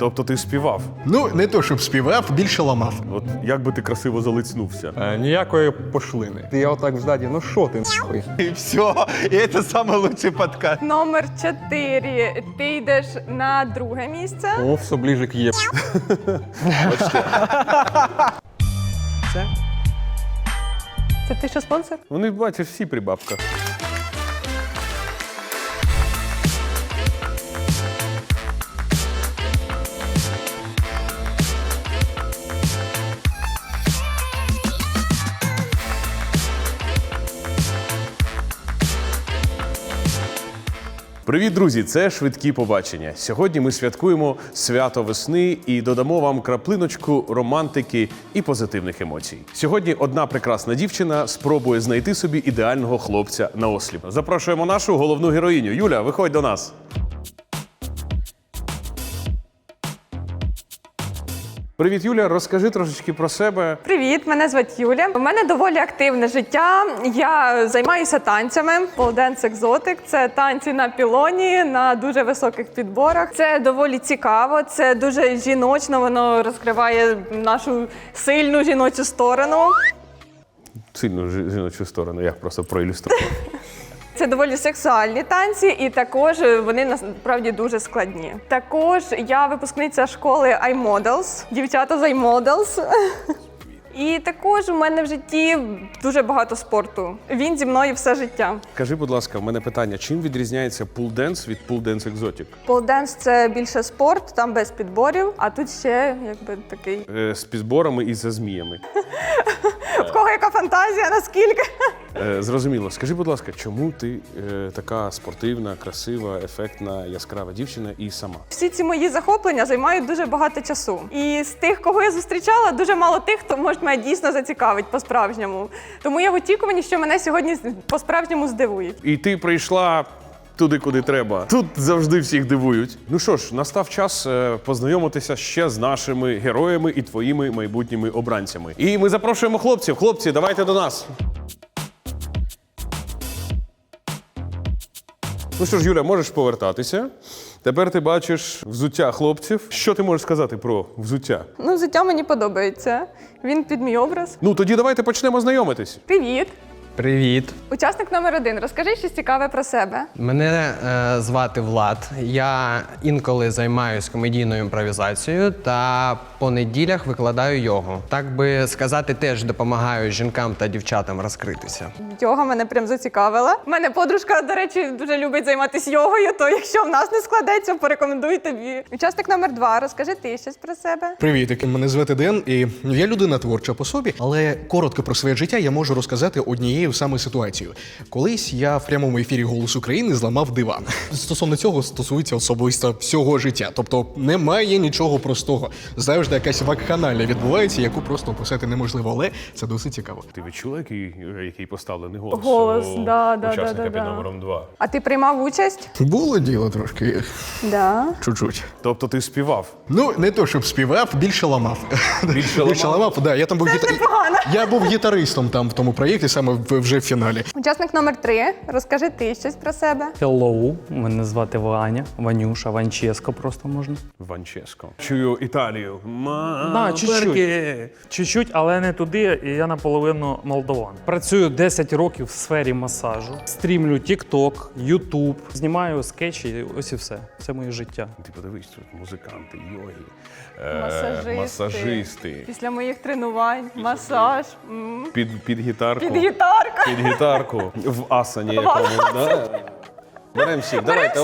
Тобто ти співав. Ну, не то, щоб співав, більше ламав. От як би ти красиво залицнувся. Е, ніякої пошлини. Я отак в здаді, ну що ти нахуй? И все. И это самый лучший подкаст. Номер 4. Ти йдеш на друге місце. О, все ближе к є. Це ти що спонсор? Вони бачиш всі при бабках. Привіт, друзі! Це швидкі побачення. Сьогодні ми святкуємо свято весни і додамо вам краплиночку романтики і позитивних емоцій. Сьогодні одна прекрасна дівчина спробує знайти собі ідеального хлопця на осліп. Запрошуємо нашу головну героїню. Юля, виходь до нас. Привіт, Юля. Розкажи трошечки про себе. Привіт, мене звати Юля. У мене доволі активне життя. Я займаюся танцями. Полденс екзотик. Це танці на пілоні на дуже високих підборах. Це доволі цікаво. Це дуже жіночно. Воно розкриває нашу сильну жіночу сторону. Сильну жіночу сторону, як просто проілюструвати. Це доволі сексуальні танці, і також вони насправді дуже складні. Також я випускниця школи iModels, дівчата з iModels. І також у мене в житті дуже багато спорту. Він зі мною все життя. Кажи, будь ласка, в мене питання: чим відрізняється пулденс від пулденс екзотік? Полденс це більше спорт, там без підборів, а тут ще якби такий. Е, з підборами і за зміями. В кого яка фантазія, наскільки? Е, зрозуміло. Скажи, будь ласка, чому ти е, така спортивна, красива, ефектна, яскрава дівчина і сама? Всі ці мої захоплення займають дуже багато часу. І з тих, кого я зустрічала, дуже мало тих, хто може мене дійсно зацікавить по-справжньому. Тому я в очікуванні, що мене сьогодні по-справжньому здивують. І ти прийшла туди, куди треба. Тут завжди всіх дивують. Ну що ж, настав час е, познайомитися ще з нашими героями і твоїми майбутніми обранцями. І ми запрошуємо хлопців. Хлопці, давайте до нас. Ну що ж, Юля, можеш повертатися. Тепер ти бачиш взуття хлопців. Що ти можеш сказати про взуття? Ну, взуття мені подобається. Він під мій образ. Ну тоді давайте почнемо знайомитись. Привіт! Привіт, Учасник номер один. Розкажи щось цікаве про себе. мене е, звати Влад. Я інколи займаюся комедійною імпровізацією та по неділях викладаю йогу. Так би сказати, теж допомагаю жінкам та дівчатам розкритися. Йога мене прям зацікавила. У мене подружка, до речі, дуже любить займатися йогою, то якщо в нас не складеться, порекомендую тобі. Учасник номер два. Розкажи ти щось про себе. Привіт, мене звати Ден, і я людина творча по собі, але коротко про своє життя я можу розказати однією саме ситуацією. Колись я в прямому ефірі Голос України зламав диван. Стосовно цього стосується особисто всього життя. Тобто немає нічого простого. Завжди якась вакханалія відбувається, яку просто описати неможливо, але це досить цікаво. Ти відчула, який, який поставлений голос? Голос, у да, да, учасника да, да, під да. номером 2. А ти приймав участь? Було діло трошки, Да. чуть-чуть. Тобто ти співав? Ну, не то, щоб співав, більше ламав. Більше ламав? ламав, да. Я там був гіта... Я був гітаристом там в тому проєкті, саме в- вже в фіналі. Учасник номер три. Розкажи ти щось про себе. Hello, мене звати Ваня, Ванюша, Ванческо просто можна. Ванческо. Чую Італію. Да, чуть-чуть. Чуть-чуть, але не туди, і я наполовину молдован. Працюю 10 років в сфері масажу, стрімлю TikTok, YouTube, знімаю скетчі, ось і все. Це моє життя. Ти подивись, тут музиканти, йоги, е, Масажисти. масажисти. Після моїх тренувань, масаж. м, Під, під гітарку. Під гітарку. Під гітарку. В асані якому. Да? Беремо всіх. Давайте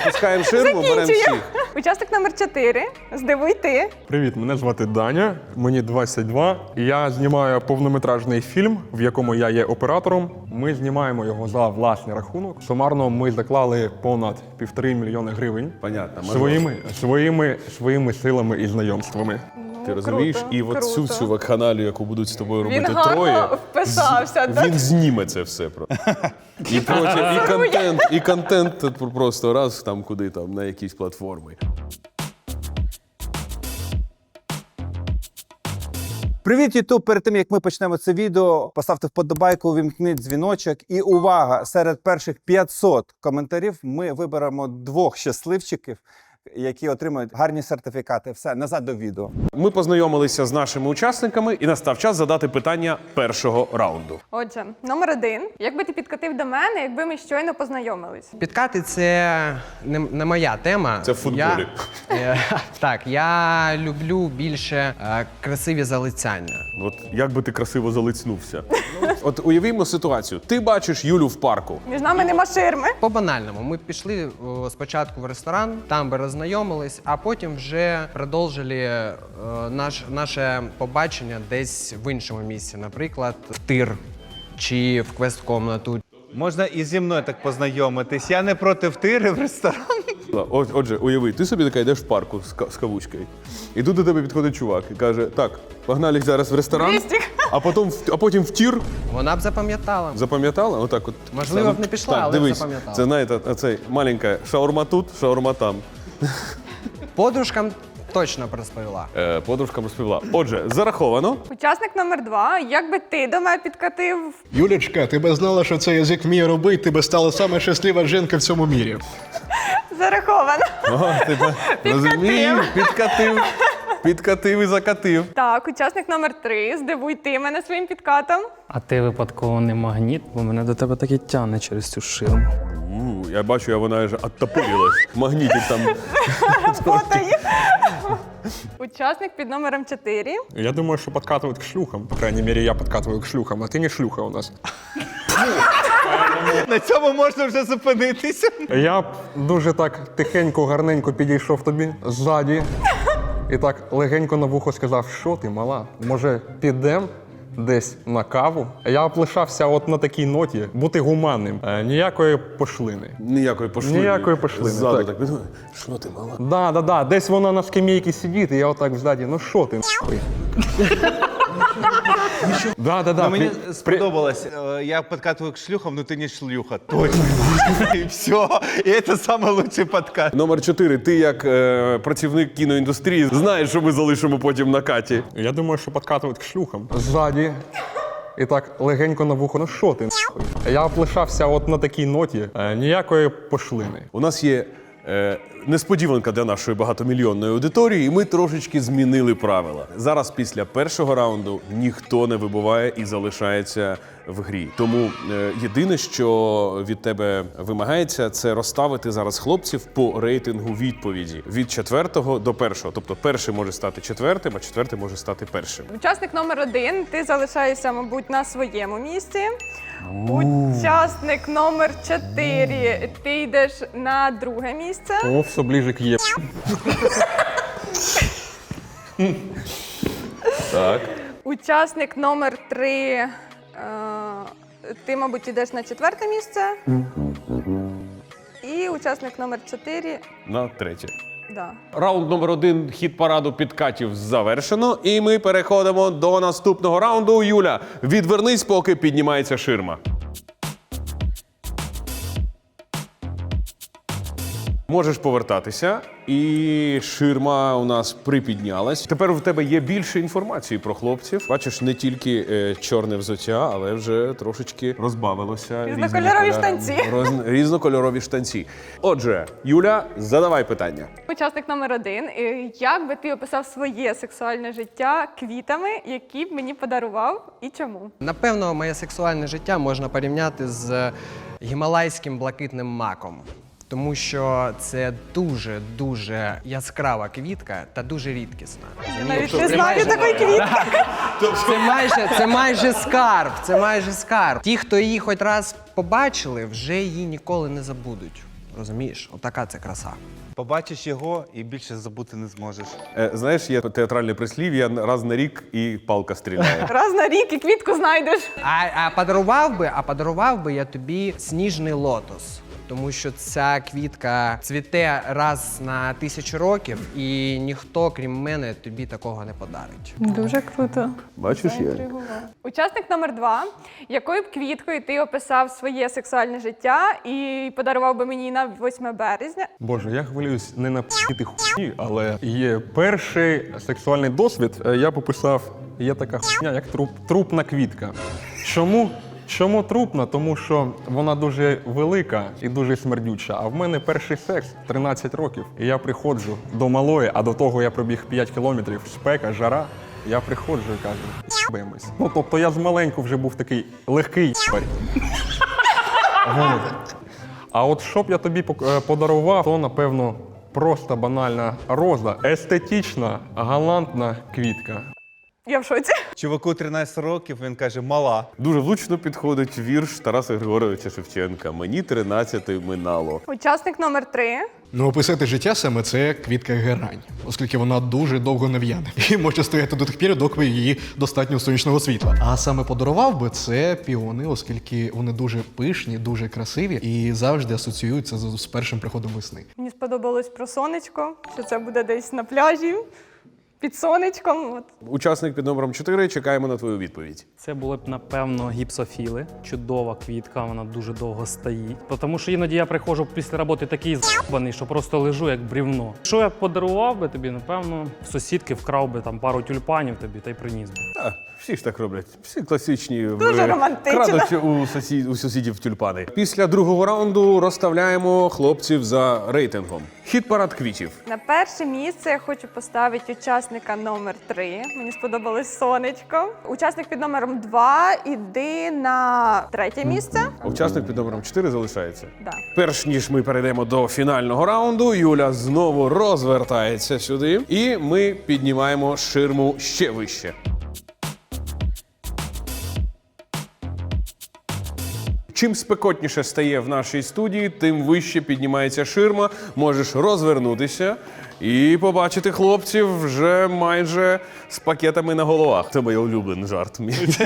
опускаємо ширму, беремо всіх. Учасник номер 4. Здивуй ти. Привіт, мене звати Даня, мені 22. І я знімаю повнометражний фільм, в якому я є оператором. Ми знімаємо його за власний рахунок. Сумарно ми заклали понад півтори мільйони гривень Понятно. ми- своїми, своїми, своїми силами і знайомствами. Ти розумієш? круто, і от всю цю вакханалію, яку будуть з тобою Він робити гарно троє, вписався, з- так? він зніме це все. Про. І, проче, і контент, і контент просто раз там куди там, на якісь платформи. Привіт, Ютуб! Перед тим як ми почнемо це відео, поставте вподобайку, увімкніть дзвіночок. І увага! Серед перших 500 коментарів ми виберемо двох щасливчиків які отримують гарні сертифікати. Все назад до відео. Ми познайомилися з нашими учасниками, і настав час задати питання першого раунду. Отже, номер один. Як би ти підкатив до мене, якби ми щойно познайомились? Підкати це не, не моя тема. Це в футболі. Я, Е, так, я люблю більше е, красиві залицяння. От як би ти красиво залицнувся. От уявімо ситуацію. Ти бачиш Юлю в парку. Між нами нема ширми. По банальному, ми пішли о, спочатку в ресторан, там би роззнайомились, а потім вже продовжили е, наш, наше побачення десь в іншому місці, наприклад, в тир чи в квест-комнату. Можна і зі мною так познайомитись. Я не проти втири в ресторан. Отже, уяви, ти собі така йдеш в парку з, ка- кавучкою. І тут до тебе підходить чувак і каже: Так, погнали зараз в ресторан, а потім, в- а потім в тір. Вона б запам'ятала. Запам'ятала? Отак от. Можливо, б не пішла, так, але запам'ятала. Це знаєте, оцей маленька шаурма тут, шаурма там. Подружкам точно б розповіла. Е, подружкам розповіла. Отже, зараховано. Учасник номер два. Як би ти до мене підкатив? Юлічка, ти би знала, що цей язик вміє робити, ти би стала саме щаслива жінка в цьому мірі. Зараховано. Ага, ти ба- розумів, підкатив, підкатив і закатив. Так, учасник номер три. Здивуй ти мене своїм підкатом. А ти випадково не магніт, бо мене до тебе таки тягне через цю ширму У, я бачу, я вона вже оттопирилась. Магнітик там. Фотої. Учасник під номером 4. Я думаю, что подкатывают к шлюхам. По крайней мере, я подкатываю к шлюхам, а ты не шлюха у нас. На цьому можна вже зупинитися. Я б дуже так тихенько, гарненько підійшов тобі ззаді і так легенько на вухо сказав, що ти мала, може підем Десь на каву? Я б лишався от на такій ноті, бути гуманним. Е, ніякої пошлини. Ніякої пошлини. Ніякої пошлини, Ззаду так. так. Що ти мала? Да, да, да. Десь вона на скамейці сидить, і я отак ззаді, ну що ти? нахуй?» Да, да, да. Ну, мені при- при- сподобалось. Е, Я подкатываю к шлюхам, но ты не шлюха. Точно. И все. И это самый лучший подкат. Номер чотири. Ти як е, працівник кіноіндустрії знаєш, що ми залишимо потім на каті. Я думаю, що подкатують к шлюхам. Ззаді. І так легенько на вухо, ну що ти? нахуй?» Я б лишався от на такій ноті. Е, ніякої пошлини. У нас є е, несподіванка для нашої багатомільйонної аудиторії, і ми трошечки змінили правила. Зараз після першого раунду ніхто не вибуває і залишається в грі. Тому е, єдине, що від тебе вимагається, це розставити зараз хлопців по рейтингу відповіді від четвертого до першого. Тобто перший може стати четвертим, а четвертий може стати першим. Учасник номер один. Ти залишаєшся, мабуть, на своєму місці. Учасник номер 4. Ти йдеш на друге місце. О, все ближе к є. Так. Учасник номер 3. Ти, мабуть, йдеш на четверте місце. І учасник номер 4. На третє. Да. Раунд номер один хід параду підкатів завершено, і ми переходимо до наступного раунду. Юля, відвернись, поки піднімається ширма. Можеш повертатися, і ширма у нас припіднялась. Тепер в тебе є більше інформації про хлопців. Бачиш, не тільки е, чорне взуття, але вже трошечки розбавилося. Різнокольорові штанці. Роз- Різнокольорові штанці. Отже, Юля, задавай питання. Учасник номер один. Е, Як би ти описав своє сексуальне життя квітами, які б мені подарував і чому? Напевно, моє сексуальне життя можна порівняти з гімалайським блакитним маком. Тому що це дуже дуже яскрава квітка та дуже рідкісна. Навіть Це не знаю такої квітки. Це майже, це майже скарб. Це майже скарб. Ті, хто її хоч раз побачили, вже її ніколи не забудуть. Розумієш? Отака це краса. Побачиш його і більше забути не зможеш. Е, знаєш, є театральне прислів'я раз на рік і палка стріляє. Раз на рік і квітку знайдеш. А, а подарував би, а подарував би я тобі сніжний лотос. Тому що ця квітка цвіте раз на тисячу років, і ніхто, крім мене, тобі такого не подарить. Дуже круто. Бачиш, я. Учасник номер два. Якою б квіткою ти описав своє сексуальне життя і подарував би мені на 8 березня? Боже, я хвилююсь не на п***ти хуйні, але є перший сексуальний досвід. Е, Я пописав, є така хуйня, як труп, трупна квітка. Чому? Чому трупна? Тому що вона дуже велика і дуже смердюча. А в мене перший секс 13 років. І я приходжу до малої, а до того я пробіг 5 кілометрів, спека, жара. Я приходжу і кажу, «Єбемось». Ну тобто я з маленьку вже був такий легкий. А от що б я тобі е, подарував, то напевно просто банальна роза, естетична, галантна квітка. Я в шоці. Чуваку 13 років, він каже, мала. Дуже влучно підходить вірш Тараса Григоровича Шевченка. Мені 13 минало. Учасник номер три. Ну, описати життя саме це квітка герань, оскільки вона дуже довго не в'яне і може стояти до тих пір, доки її достатньо сонячного світла. А саме подарував би це піони, оскільки вони дуже пишні, дуже красиві і завжди асоціюються з, з першим приходом весни. Мені сподобалось про сонечко, що це буде десь на пляжі під сонечком. От. Учасник під номером 4. Чекаємо на твою відповідь. Це були б, напевно, гіпсофіли. Чудова квітка, вона дуже довго стоїть. Тому що іноді я приходжу після роботи такий з**баний, що просто лежу як брівно. Що я подарував би тобі, напевно, в сусідки вкрав би там пару тюльпанів тобі та й приніс би. Всі ж так роблять. Всі класичні Дуже е, романтично. крадуть у, сусід, у сусідів тюльпани. Після другого раунду розставляємо хлопців за рейтингом. Хід парад квітів. На перше місце я хочу поставити учасника номер три. Мені сподобалось сонечко. Учасник під номером два іди на третє місце. Учасник під номером 4 залишається. Да. Перш ніж ми перейдемо до фінального раунду, Юля знову розвертається сюди, і ми піднімаємо ширму ще вище. Чим спекотніше стає в нашій студії, тим вище піднімається ширма. Можеш розвернутися і побачити хлопців вже майже з пакетами на головах. Це моє улюблений жарт.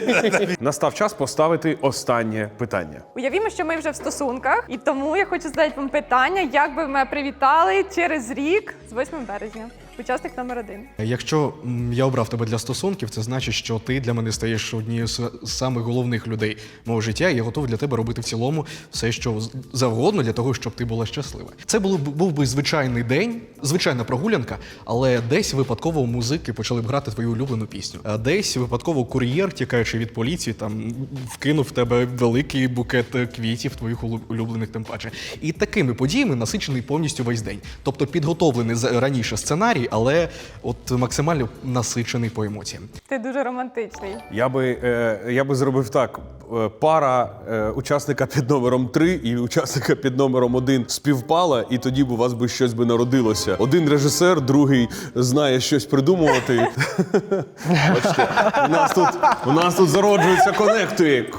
Настав час поставити останнє питання. Уявімо, що ми вже в стосунках, і тому я хочу задати вам питання, як би мене привітали через рік з 8 березня. Учасник номер один. Якщо я обрав тебе для стосунків, це значить, що ти для мене стаєш однією з самих головних людей мого життя, і я готовий для тебе робити в цілому все, що завгодно для того, щоб ти була щаслива. Це було був би звичайний день, звичайна прогулянка, але десь випадково музики почали б грати твою улюблену пісню. А десь випадково кур'єр, тікаючи від поліції, там вкинув в тебе великий букет квітів твоїх улю- улюблених тим паче. І такими подіями насичений повністю весь день. Тобто підготовлений раніше сценарій, але от максимально насичений по емоціям. Ти дуже романтичний. Я би, е, я би зробив так: Е, пара е, учасника під номером 3 і учасника під номером 1 співпала, і тоді б у вас би щось би народилося. Один режисер, другий знає щось придумувати. Бачите, у нас тут, у нас тут зароджуються конекти.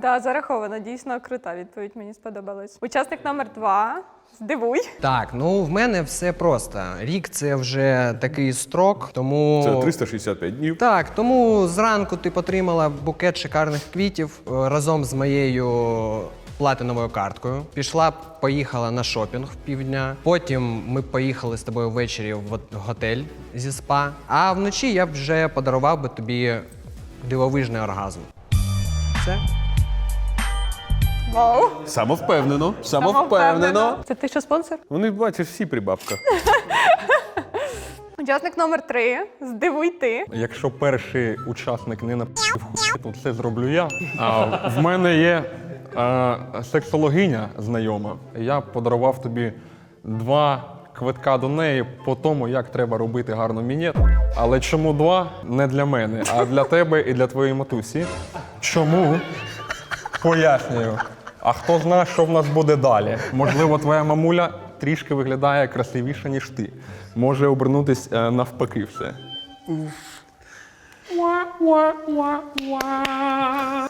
Да, зараховано. Дійсно крута відповідь. Мені сподобалось. Учасник номер два. Здивуй. Так, ну в мене все просто. Рік це вже такий строк, тому Це 365 днів. Так, тому зранку ти отримала букет шикарних квітів е, разом з моєю платиновою карткою. Пішла, поїхала на шопінг в півдня. Потім ми поїхали з тобою ввечері в готель зі спа. А вночі я б вже подарував би тобі дивовижний оргазм. Все. Вау. Самовпевнено, самовпевнено. Це ти що спонсор? Вони бачиш всі при бабках. Учасник номер три. Здивуй ти. Якщо перший учасник не напив то це зроблю я. А в мене є е, сексологиня знайома. Я подарував тобі два квитка до неї по тому, як треба робити гарно мінет. Але чому два? Не для мене, а для тебе і для твоєї матусі. Чому? Пояснюю. А хто знає, що в нас буде далі? Можливо, твоя мамуля трішки виглядає красивіше, ніж ти. Може обернутись е, навпаки все.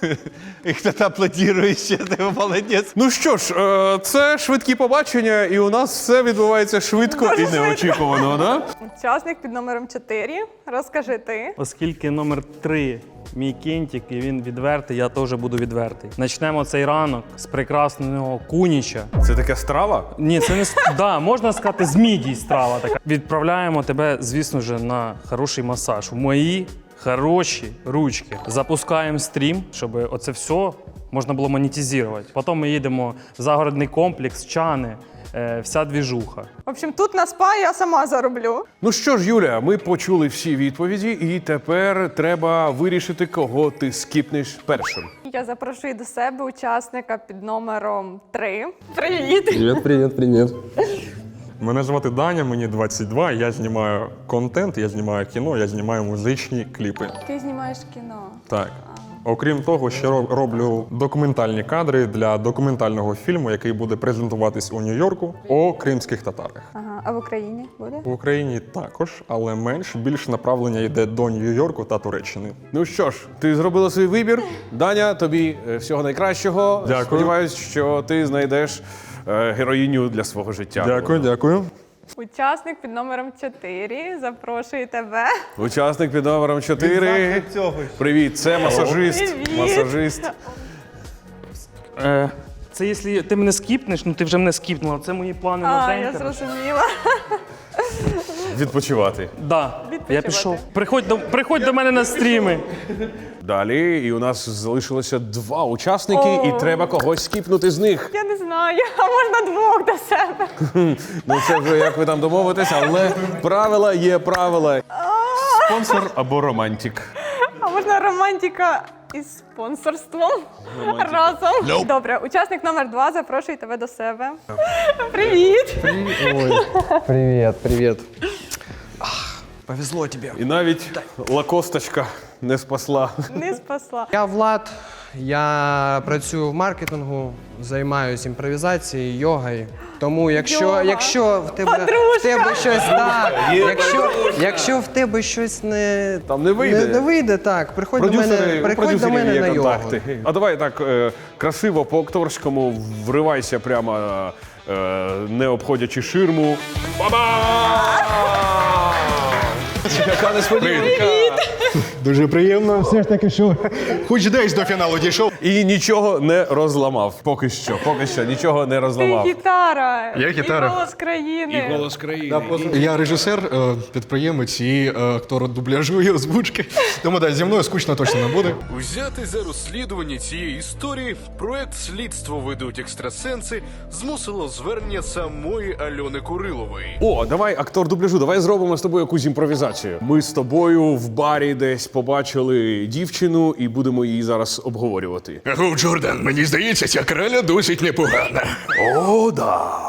І хто-то аплодує ще, ти молодець. Ну що ж, е, це швидкі побачення, і у нас все відбувається швидко і неочікувано, да? Учасник під номером чотири. Розкажи ти. Оскільки номер три мій кінтік, і він відвертий, я теж буду відвертий. Почнемо цей ранок з прекрасного куніча. Це така страва? Ні, це не с- да, можна сказати, з мідій страва така. Відправляємо тебе, звісно ж, на хороший масаж. В мої хороші ручки. Запускаємо стрім, щоб оце все можна було монетизувати. Потім ми їдемо в загородний комплекс, чани, е, вся двіжуха. В общем, тут на спа я сама зароблю. Ну що ж, Юля, ми почули всі відповіді, і тепер треба вирішити, кого ти скіпнеш першим. Я запрошую до себе учасника під номером 3. Привіт! Привіт, привіт, привіт. Мене звати Даня, мені 22, я знімаю контент, я знімаю кіно, я знімаю музичні кліпи. Ти знімаєш кіно. Так. Окрім того, ще роблю документальні кадри для документального фільму, який буде презентуватись у Нью-Йорку о кримських татарах. Ага, а в Україні буде? В Україні також, але менш більш направлення йде до Нью-Йорку та Туреччини. Ну що ж, ти зробила свій вибір. Даня, тобі е, всього найкращого. Дякую. Сподіваюсь, що ти знайдеш героїню для свого життя. Дякую, дякую. Учасник під номером 4. запрошує тебе. Учасник під номером 4. Цього. Привіт, це масажист. Привіт. Масажист. Е, це якщо ти мене скіпнеш, ну ти вже мене скіпнула. Це мої плани на А, день. я коротше. зрозуміла. Відпочивати. Да. Відпочивати. Я пішов. Приходь до, приходь до мене на стріми. Далі, і у нас залишилося два учасники, О. і треба когось скіпнути з них. Я не знаю, а можна двох до себе. Ну це вже як ви там домовитесь, але правила є правила. Спонсор або романтик. А можна романтика із спонсорством разом. Добре, учасник номер 2 запрошую тебе до себе. Привіт! Привіт, привіт. Повезло тобі. І навіть лакосточка не спасла. Не спасла. Я Влад, я працюю в маркетингу, займаюся імпровізацією, йогою. Тому якщо, Йога. якщо в тебе, в тебе щось так, якщо, якщо в тебе щось не, Там не вийде. не, не вийде, так, приходь до мене, у приходь до продюсерів мене є на йогу. контакти. А давай так е, красиво по акторському вривайся прямо, е, не обходячи ширму. Ба-ба! Яка несподіванка! Дуже приємно. Все ж таки, що хоч десь до фіналу дійшов. І нічого не розламав. Поки що, поки що нічого не Ти розламав. гітара. Я гітара. І голос країни. країни. Я режисер, е, підприємець і е, актор дубляжу і озвучки. Тому да, зі мною скучно точно не буде. Взяти за розслідування цієї історії в проект Слідство ведуть екстрасенси змусило звернення самої Альони Курилової. О, давай актор дубляжу, давай зробимо з тобою якусь імпровізацію. Ми з тобою в барі десь побачили дівчину і будемо її зараз обговорювати. Агов, Джордан, мені здається, ця краля досить непогана. О, да.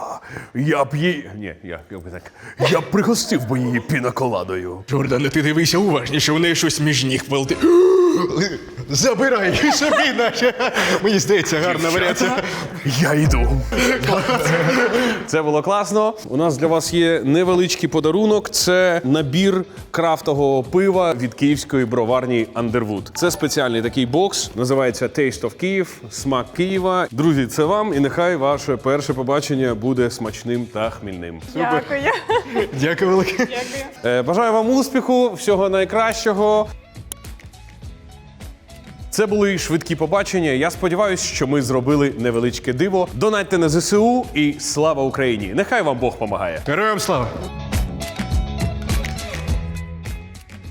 Я б її. Ні, я, я б так. Я б пригостив би її пінаколадою. Джордане, ти дивися уважніше, у неї щось між ніг палти. Забирай собі, наче. Мені здається, гарна варіація. Я йду. Це було класно. У нас для вас є невеличкий подарунок. Це набір крафтового пива від київської броварні Underwood. Це спеціальний такий бокс. Називається Taste of Київ, смак Києва. Друзі, це вам, і нехай ваше перше побачення буде смачним та хмільним. Дякую. Дякую велике. Дякую. Е, Бажаю вам успіху, всього найкращого. Це були швидкі побачення. Я сподіваюся, що ми зробили невеличке диво. Донатьте на ЗСУ і слава Україні! Нехай вам Бог помагає. Героям слава!